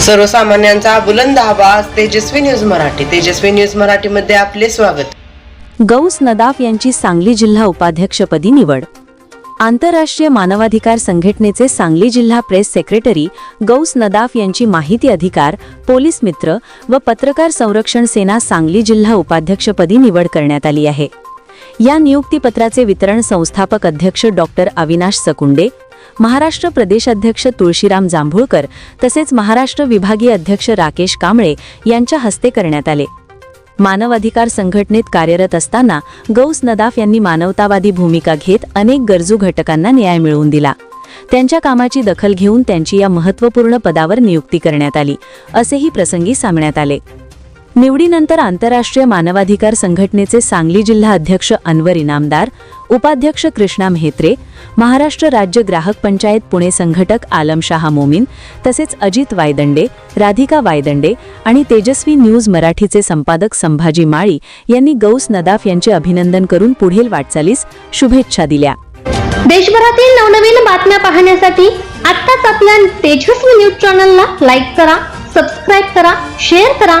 सर्वसामान्यांचा बुलंद आवाज तेजस्वी न्यूज मराठी. तेजस्वी न्यूज मराठीमध्ये आपले स्वागत. गौस नदाफ यांची सांगली जिल्हा उपाध्यक्षपदी निवड. आंतरराष्ट्रीय मानवाधिकार संघटनेचे सांगली जिल्हा प्रेस सेक्रेटरी गौस नदाफ यांची माहिती अधिकार पोलीस मित्र व पत्रकार संरक्षण सेना सांगली जिल्हा उपाध्यक्षपदी निवड करण्यात आली आहे. या नियुक्तीपत्राचे वितरण संस्थापक अध्यक्ष डॉक्टर अविनाश सकुंडे महाराष्ट्र प्रदेश अध्यक्ष तुळशीराम जांभूळकर तसेच महाराष्ट्र विभागीय अध्यक्ष राकेश कांबळे यांच्या हस्ते करण्यात आले. मानवाधिकार संघटनेत कार्यरत असताना गौस नदाफ यांनी मानवतावादी भूमिका घेत अनेक गरजू घटकांना न्याय मिळवून दिला. त्यांच्या कामाची दखल घेऊन त्यांची या महत्त्वपूर्ण पदावर नियुक्ती करण्यात आली असेही प्रसंगी सांगण्यात आले. निवडीनंतर आंतरराष्ट्रीय मानवाधिकार संघटनेचे सांगली जिल्हा अध्यक्ष अनवर इनामदार उपाध्यक्ष कृष्णा म्हेत्रे महाराष्ट्र राज्य ग्राहक पंचायत पुणे संघटक आलमशाह मोमीन तसेच अजित वायदंडे राधिका वायदंडे आणि तेजस्वी न्यूज मराठीचे संपादक संभाजी माळी यांनी गौस नदाफ यांचे अभिनंदन करून पुढील वाटचालीस शुभेच्छा दिल्या. देशभरातील नवनवीन बातम्या पाहण्यासाठी आत्ताच आपल्या तेजस्वी न्यूज चॅनलला लाईक करा सबस्क्राईब करा शेअर करा